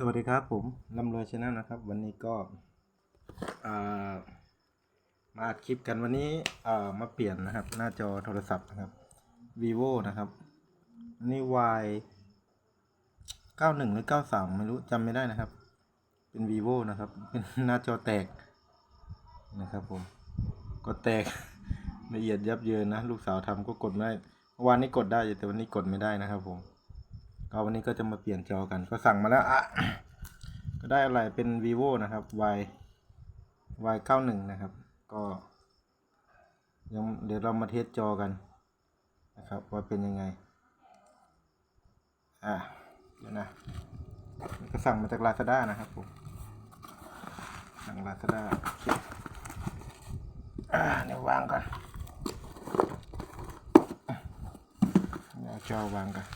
สวัสดีครับผมลำรวยชาแนลนะครับ วันนี้ก็มาอัดคลิปกันวันนี้มาเปลี่ยนนะครับ หน้าจอโทรศัพท์นะครับ vivo นะครับนนี่ y 91 หรือ 93 ไม่รู้จำไม่ได้นะครับ เป็น vivo นะครับ เป็นหน้าจอแตกนะครับผมก็แตกละเอียดยับเยินนะ ลูกสาวทำก็กดไม่ได้วานนี้กดได้แต่วันนี้กดไม่ได้นะครับผม ก็วันนี้ก็จะมาเปลี่ยนจอกัน ก็สั่งมาแล้วอะก็ได้อะไรเป็น vivo นะครับ y y 9 1นะครับ ก็ยังเดี๋ยวเรามาเทสจอกันนะครับว่าเป็นยังไง อะเดี๋ยวนะก็สั่งมาจาก Lazada นะครับผมสั่ง Lazada อ่าเดี๋ยวางก่อนเดี๋ยวเอาจอวางก่อน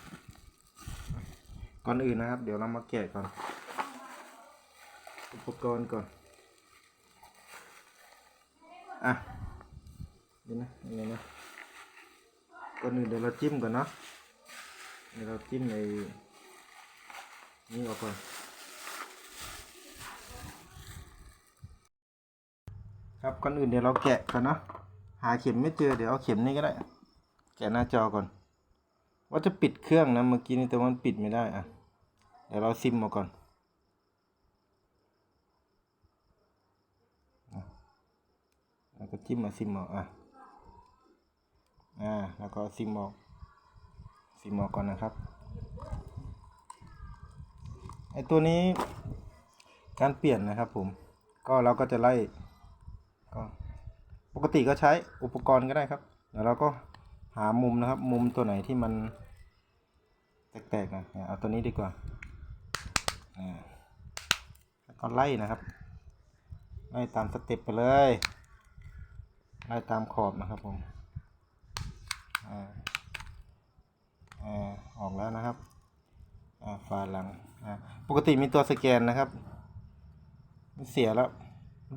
ก่อนอื่นนะครับ เดี๋ยวเรามาแกะก่อน อุปกรณ์ก่อน อะเดี๋ยวนะยังไงนะก่อนอื่นเดี๋ยวเราจิ้มก่อนเนาะเดี๋ยวเราจิ้มในนี่ออกก่อนครับก่อนอื่นเดี๋ยวเราแกะก่อนเนาะหาเข็มไม่เจอเดี๋ยวเอาเข็มนี่ก็ได้ แกะหน้าจอก่อน ว่าจะปิดเครื่องนะเมื่อกี้นี่แต่ว่ามันปิดไม่ได้อะเดี๋ยวเราซิมมาก่อนแล้วก็จิ้มมาซิมออกอะอ่าแล้วก็ซิมออกซิมออกก่อนนะครับไอตัวนี้การเปลี่ยนนะครับผมก็เราก็จะไล่ก็ปกติก็ใช้อุปกรณ์ก็ได้ครับเดี๋ยวเราก็หามุมนะครับ มุมตัวไหนที่มัน แตกๆนะเอาตัวนี้ดีกว่าแล้วก็ไล่นะครับ ไล่ตามสเต็ปไปเลย ไล่ตามขอบนะครับผมอ่าอ่าออกแล้วนะครับอ่าฝาหลังอ่าปกติมีตัวสแกนนะครับมันเสียแล้ว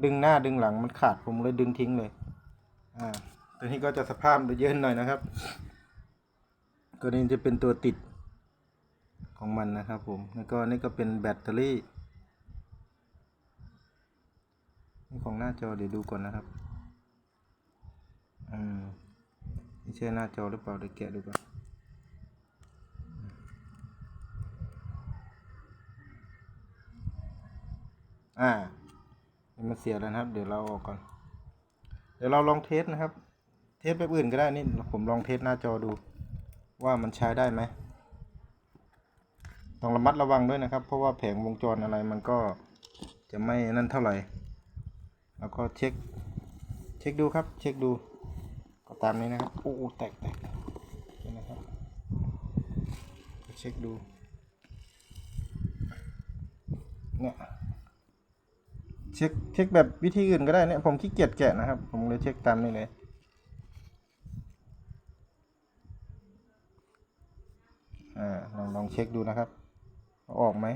ดึงหน้าดึงหลังมันขาดผมเลยดึงทิ้งเลยอ่าตัวนี้ก็จะสภาพเยอะหน่อยนะครับ ตัวนี้จะเป็นตัวติด ของมันนะครับผม แล้วก็นี่ก็เป็นแบตเตอรี่นี่ของหน้าจอเดี๋ยวดูก่อนนะครับอืมนี่ใช่หน้าจอหรือเปล่าเดี๋ยวแกะดูก่อนอ่ามันเสียแล้วนะครับ เดี๋ยวเราออกก่อน เดี๋ยวเราลองเทสนะครับ เทสแบบอื่นก็ได้นี่ผมลองเทสหน้าจอดู ว่ามันใช้ได้ไหม ต้องระมัดระวังด้วยนะครับ เพราะว่าแผงวงจรอะไรมันก็จะไม่นั่นเท่าไหร่ แล้วก็เช็ค เช็คดูครับ เช็คดู ก็ตามนี้นะครับโอ้แตกแตกนะครับ เช็คดู เนี่ยเช็คเช็คแบบวิธีอื่นก็ได้เนี่ยผมขี้เกียจแกะนะครับ ผมเลยเช็คตามนี้เลยอ่าลองลองเช็คดูนะครับ ออกไหม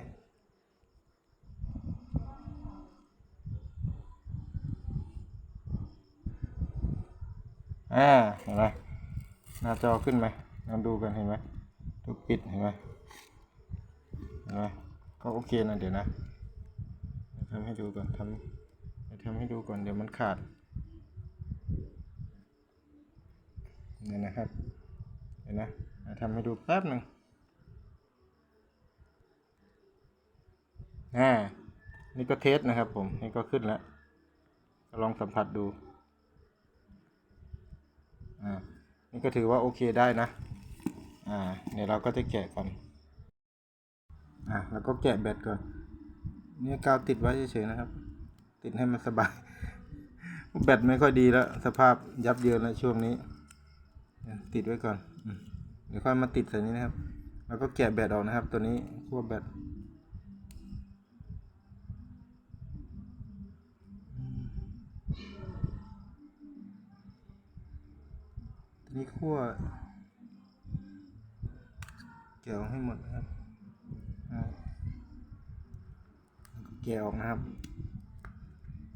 อ่าเห็นไหมหน้าจอขึ้นไหมลองดูกันเห็นไหมถูกปิดเห็นไหมเห็นไหมก็โอเคนะเดี๋ยวนะทำให้ดูก่อนทำทำให้ดูก่อนเดี๋ยวมันขาดเนี่ยนะครับเห็นนะเดี๋ยวทำให้ดูแป๊บหนึ่ง อ่า นี่ก็เทสนะครับผม นี่ก็ขึ้นแล้วลองสัมผัสดู อ่า นี่ก็ถือว่าโอเคได้นะ อ่า เดี๋ยวเราก็จะแกะก่อน อ่าแล้วก็แกะแบตก่อน นี่กาวติดไว้เฉยๆนะครับ ติดให้มันสบาย แบตไม่ค่อยดีแล้ว สภาพยับเยินแล้วช่วงนี้ ติดไว้ก่อน เดี๋ยวค่อยมาติดใส่นี้นะครับ แล้วก็แกะแบตออกนะครับ ตัวนี้ขั้วแบต ทีนี้คั่วแกะออกให้หมดนะครับแล้วก็แกะออกนะครับ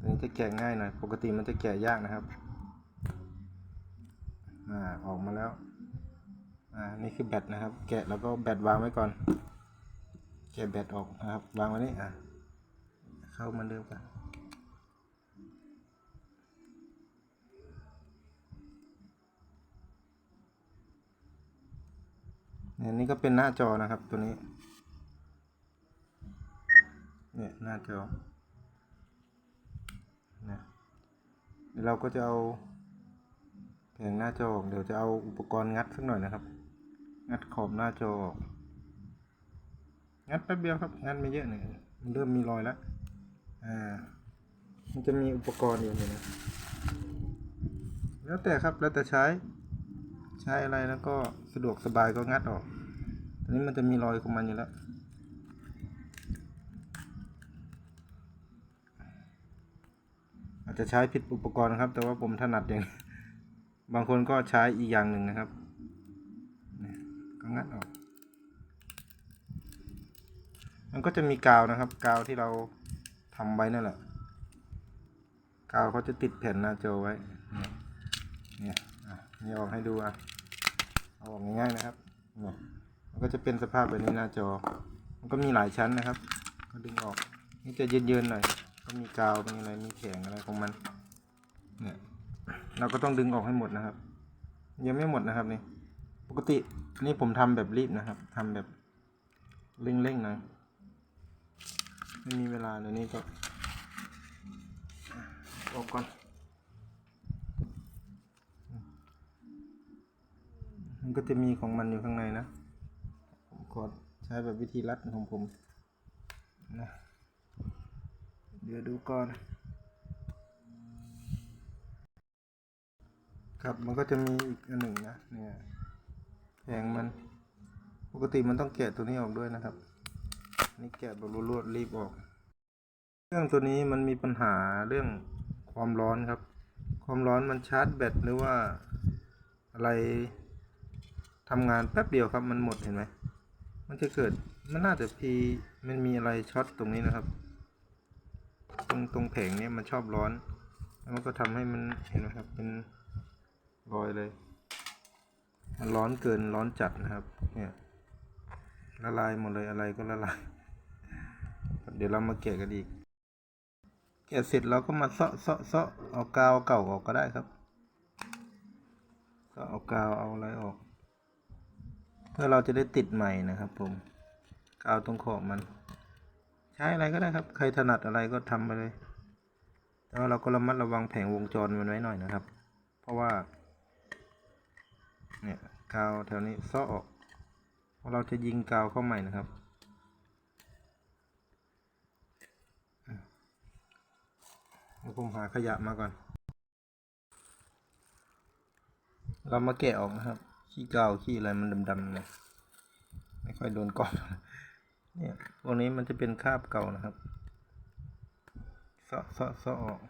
ตัวนี้จะแกะง่ายหน่อย ปกติมันจะแกะยากนะครับ อ่า ออกมาแล้ว อ่า นี่คือแบตนะครับ แกะแล้วก็แบตวางไว้ก่อน แกะแบตออกนะครับ วางไว้นี่ อะ เข้ามันเดิมกัน นี่นี่ก็เป็นหน้าจอนะครับตัวนี้ เนี่ยหน้าจอนะเดี๋ยวเราก็จะเอาแผงหน้าจออเดี๋ยวจะเอาอุปกรณ์งัดสักหน่อยนะครับ งัดขอบหน้าจองัดแป๊บเดียวครับงัดไม่เยอะหนึ่งมันเริ่มมีรอยแล้วอ่ามันจะมีอุปกรณ์อยู่เนี่ยนะแล้วแต่ครับแล้วแต่ใช้ ใช้อะไรแล้วก็สะดวกสบายก็งัดออกตอนนี้มันจะมีรอยของมันอยู่แล้วอาจจะใช้ผิดอุปกรณ์นะครับ แต่ว่าผมถนัดอย่างบางคนก็ใช้อีกอย่างหนึ่งนะครับก็งัดออก มันก็จะมีกาวนะครับ กาวที่เราทำไว้นั่นแหละกาวเขาจะติดแผ่นหน้าจอไว้ เนี่ยนี่ออกให้ดูอะ ออกง่ายๆนะครับเนี่ยมันก็จะเป็นสภาพแบบนี้หน้าจอ มันก็มีหลายชั้นนะครับ ก็ดึงออก นี่จะเย็นๆหน่อย ก็มีกาว มีอะไร มีแข็งอะไรของมัน เนี่ย เราก็ต้องดึงออกให้หมดนะครับ ยังไม่หมดนะครับนี่ ปกตินี่ผมทำแบบรีบนะครับทำแบบเร่งๆหนะ ไม่มีเวลาเดี๋ยวนี้ก็ออกก่อน มันก็จะมีของมันอยู่ข้างในนะ ผมขอใช้แบบวิธีรัดของผมนะเดี๋ยวดูก่อน ครับมันก็จะมีอีกอันหนึ่งนะเนี่ยแผงมัน ปกติมันต้องแกะตัวนี้ออกด้วยนะครับ นี่แกะแบบรวดๆรีบออก เครื่องตัวนี้มันมีปัญหาเรื่องความร้อนครับ ความร้อนมันชาร์จแบตหรือว่าอะไร ทำงานแป๊บเดียวครับมันหมดเห็นไหมมันจะเกิดมันน่าจะพีมันมีอะไรช็อตตรงนี้นะครับ ตรงตรงแผงเนี้ยมันชอบร้อน แล้วมันก็ทำให้มันเห็นไหมครับ เป็นรอยเลย มันร้อนเกินร้อนจัดนะครับ เนี่ยละลายหมดเลยอะไรก็ละลายเดี๋ยวเรามาแกะกันอีก แกะเสร็จเราก็มาเซาะเซาะเซาะเอากาวเก่าออกก็ได้ครับก็เอากาวเอาอะไรออก เพื่อเราจะได้ติดใหม่นะครับ ผมกาวตรงขอบมัน ใช้อะไรก็ได้ครับ ใครถนัดอะไรก็ทำไปเลยแต่ว่าเราก็ระมัดระวังแผงวงจรมันไว้หน่อยนะครับ เพราะว่า เนี่ยกาวแถวนี้ซาะออกเพราเราจะยิงกาวเข้าใหม่นะครับเดี๋ยวผมหาขยะมาก่อน เรามาแกะออกนะครับ ขี้เกาขี้อะไรมันดำๆเลยไม่ค่อยโดนกล้องเนี่ยพวกนี้มันจะเป็นคราบเก่านะครับเซาะเซาะเซาะออก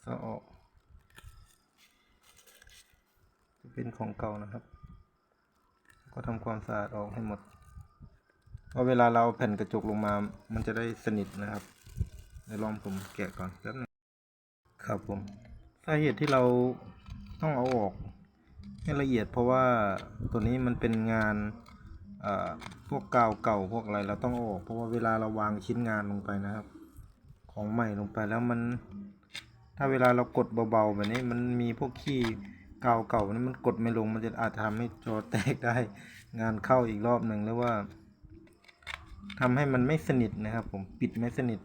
เซาะออก จะเป็นของเก่านะครับ ก็ทำความสะอาดออกให้หมดเพราะเวลาเราเอาแผ่นกระจกลงมา มันจะได้สนิทนะครับเดี๋ยวลองผมแกะก่อนแป๊บนึงครับผมสาเหตุที่เราต้องเอาออก ให้ละเอียดเพราะว่าตัวนี้มันเป็นงานพวกกาวเก่าพวกอะไรเราต้องออก เพราะว่าเวลาเราวางชิ้นงานลงไปนะครับ ของใหม่ลงไปแล้วมัน ถ้าเวลาเรากดเบาๆแบบนี้มันมีพวกขี้กาวเก่านี่มันกดไม่ลงมันจะอาจทำให้จอแตกได้งานเข้าอีกรอบหนึ่งหรือว่าทำให้มันไม่สนิทนะครับ ผมปิดไม่สนิท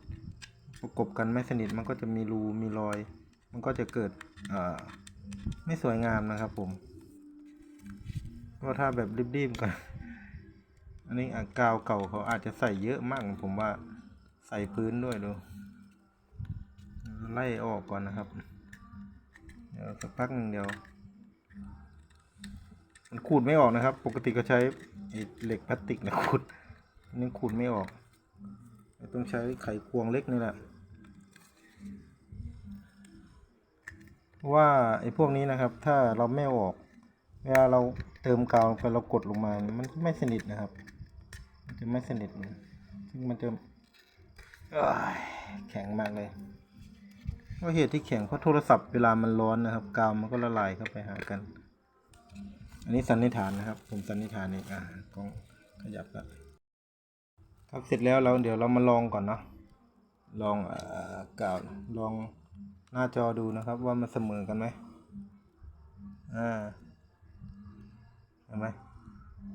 ประกบกันไม่สนิทมันก็จะมีรูมีรอย มันก็จะเกิดไม่สวยงามนะครับผม เพราถ้าแบบรีบๆกันอันนี้อะกาวเก่าเขาอาจจะใส่เยอะมากผมว่าใส่พื้นด้วยดูไล่ออกก่อนนะครับ เดี๋ยวสักพักหนึ่งเดียว มันขูดไม่ออกนะครับ ปกติก็ใช้เหล็กพลาสติกนะขูดนนี่ขูดไม่ออก ต้องใช้ไขควงเล็กนี่แหละว่าไอ้พวกนี้นะครับ ถ้าเราไม่ออก เวลาเราเติมกาวลงไปเรากดลงมา มันไม่สนิทนะครับ มันจะไม่สนิทซึ่งมันจะแข็งมากเลยเพราะเหตุที่แข็งเพราะโทรศัพท์เวลามันร้อนนะครับ กาวมันก็ละลายเข้าไปหากัน อันนี้สันนิษฐานนะครับ ผมสันนิษฐานเองอะกล้องขยับล้วครับเสร็จแล้วเราเดี๋ยวเรามาลองก่อนเนาะลองเอ่อกาวลองหน้าจอดูนะครับ ว่ามันเสมอกันไหมอ่า ห็นไหม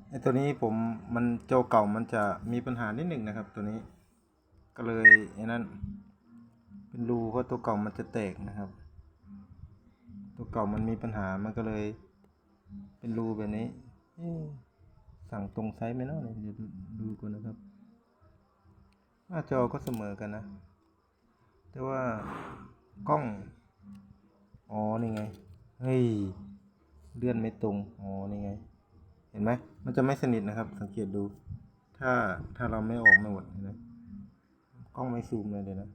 ไอตัวนี้ผมมันโจเก่ามันจะมีปัญหานิดหนึ่งนะครับ ตัวนี้ ก็เลยไอ้นั่นเป็นรูเพราะตัวเก่ามันจะแตกนะครับ ตัวเก่ามันมีปัญหามันก็เลย เป็นรูแบบนี้สั่งตรงไซส์ไหมเนาะเดี๋ยวดูก่อนนะครับหน้าจอก็เสมอกันนะ แต่ว่ากล้อง อ๋อ นี่ไง เฮ้ย เลื่อนไม่ตรง อ๋อ นี่ไง ห็นไหมมันจะไม่สนิทนะครับ สังเกตดู ถ้าถ้าเราไม่ออกไม่หมดนไหมกล้องไม่ซูมเลยเดี๋ยวนะ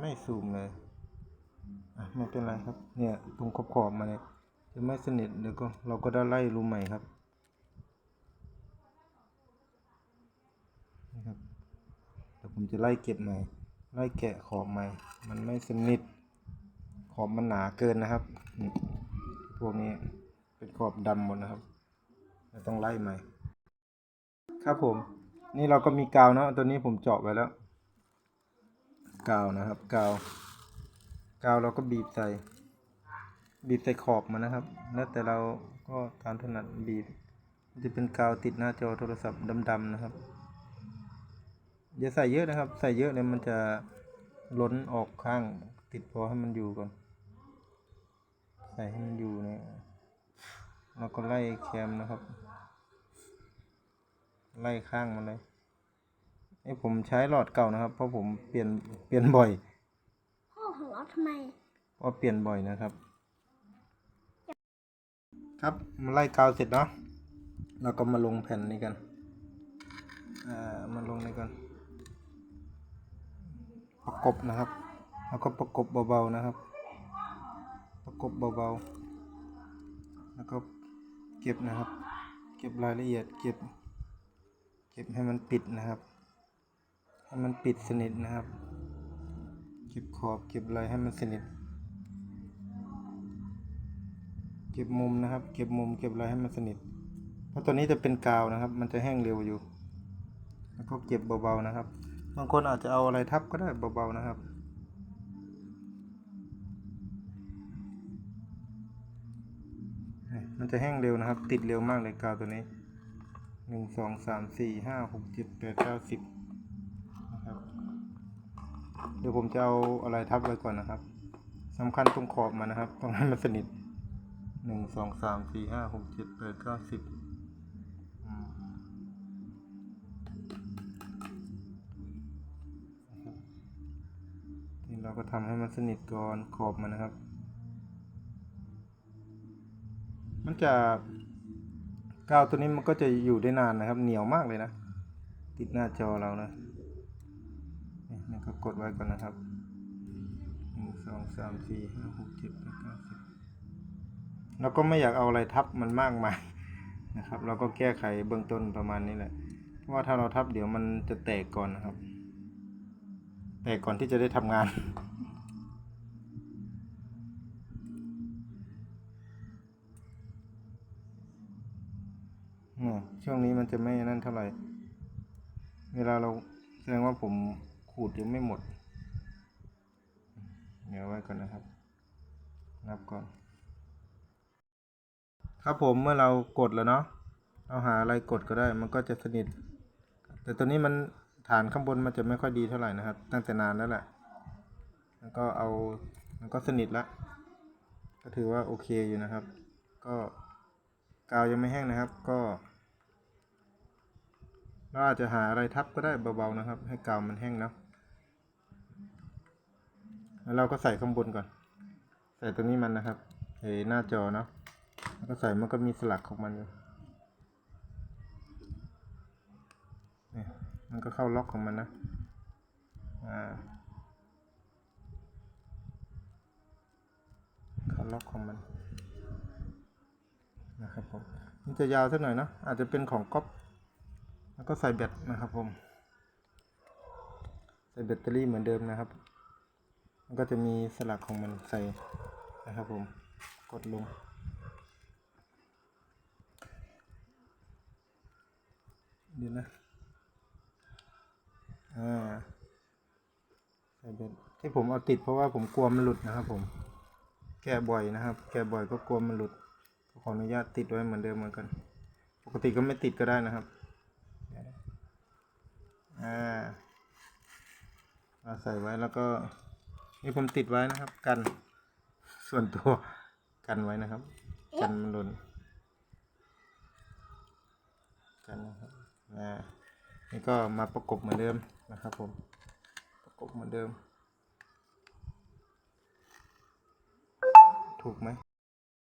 ไม่ซูมเลยอะไม่เป็นไรครับ เนี่ยตรงขอบขอบๆมาเนี่ยจะไม่สนิทเดี๋ยวก็เราก็ได้ไล่รูใหม่ครับนะครับเดี๋ยวผมจะไล่เก็บใหม่ ไล่แกะขอบใหม่ มันไม่สนิท ขอบมันหนาเกินนะครับ พวกนี้เป็นขอบดำหมดนะครับเราต้องไล่ใหม่ ครับผม นี่เราก็มีกาวนะตัวนี้ผมเจาะไว้แล้ว กาวนะครับกาวกาวเราก็บีบใส่ บีบใส่ขอบมันนะครับ แล้วแต่เราก็ตามถนัดบีบ จะเป็นกาวติดหน้าจอโทรศัพท์ดำๆนะครับอย่าใส่เยอะนะครับ ใส่เยอะเนี่ยมันจะล้นออกข้างติดพอให้มันอยู่ก่อน ส่ให้มันอยู่เนี่ยแล้วก็ไล่แคมนะครับ ไล่ข้างมันเลยไอ้ผมใช้หลอดเก่านะครับ เพราะผมเปลี่ยนเปลี่ยนบ่อยพ่อหัวเราะทำไมเพราะเปลี่ยนบ่อยนะครับ ครับมาไล่กาวเสร็จเนาะเราก็มาลงแผ่นนี้กันอ่ามาลงนี้ก่อนประกบนะครับ แล้วก็ประกบเบาๆนะครับ ประกบเบาๆ แล้วก็เก็บนะครับ เก็บรายละเอียดเก็บ เก็บให้มันปิดนะครับ ให้มันปิดสนิทนะครับ เก็บขอบเก็บอะไรให้มันสนิท เก็บมุมนะครับ เก็บมุมเก็บอะไรให้มันสนิท เพราะตัวนี้จะเป็นกาวนะครับ มันจะแห้งเร็วอยู่ แล้วก็เก็บเบาๆนะครับ บางคนอาจจะเอาอะไรทับก็ได้เบาๆนะครับ จะแห้งเร็วนะครับ ติดเร็วมากเลยกาวตัวนี้หนึ่งสองสามสี่ห้าหกเจ็ดแปดเก้าสิบนะครับเดี๋ยวผมจะเอาอะไรทับไว้ก่อนนะครับสำคัญตรงขอบมันนะครับต้องให้นมันสนิทหนึ่งสองสามสี่ห้าหกเจ็ดแปดเก้าสิบอืมนะครับนี่เราก็ทำให้มันสนิทก่อนขอบมันนะครับ มันจะกาวตัวนี้มันก็จะอยู่ได้นานนะครับ เหนียวมากเลยนะ ติดหน้าจอเรานะนี่ก็กดไว้ก่อนนะครับหนึ่งสองสามสี่ห้าหกเจ็ดแปดเก้าสิบเราก็ไม่อยากเอาอะไรทับมันมากมายนะครับ เราก็แก้ไขเบื้องต้นประมาณนี้แหละเพราะว่าถ้าเราทับเดี๋ยวมันจะแตกก่อนนะครับ แตกก่อนที่จะได้ทำงาน เนี่ยช่วงนี้มันจะไม่นั่นเท่าไหร่ เวลาเราแสดงว่าผมขูดยังไม่หมด เดี๋ยวไว้ก่อนนะครับ นับก่อน ครับผมเมื่อเรากดแล้วเนาะเราหาอะไรกดก็ได้ มันก็จะสนิท แต่ตัวนี้มันฐานข้างบนมันจะไม่ค่อยดีเท่าไหร่นะครับ ตั้งแต่นานแล้วแหละแล้วก็เอามันก็สนิทละ ก็ถือว่าโอเคอยู่นะครับ ก็กาวยังไม่แห้งนะครับ ก็ เราอาจจะหาอะไรทับก็ได้เบาๆนะครับ ให้กาวมันแห้งนะแล้วเราก็ใส่ข้างบนก่อน ใส่ตรงนี้มันนะครับไอ้หน้าจอเนาะแล้วก็ใส่มันก็มีสลักของมันอยู่นี่มันก็เข้าล็อกของมันนะ อ่า เข้าล็อกของมัน นะครับผมมันจะยาวสักหน่อยเนะ อาจจะเป็นของก๊อป แล้วก็ใส่แบตนะครับผม ใส่แบตเตอรี่เหมือนเดิมนะครับ มันก็จะมีสลักของมันใส่นะครับผม กดลง เดี๋ยวนะ อ่า ใส่แบตที่ผมเอาติดเพราะว่าผมกลัวมันหลุดนะครับผม แก้บ่อยนะครับ แก้บ่อยก็กลัวมันหลุด ขออนุญาตติดไว้เหมือนเดิมเหมือนกัน ปกติก็ไม่ติดก็ได้นะครับ อ่าเอาใส่ไว้แล้วก็นี่ผมติดไว้นะครับ กัน ส่วนตัวกันไว้นะครับ กันมันหล่นกันนะครับอ่านี่ก็มาประกบเหมือนเดิมนะครับ ผมประกบเหมือนเดิม ถูกไหม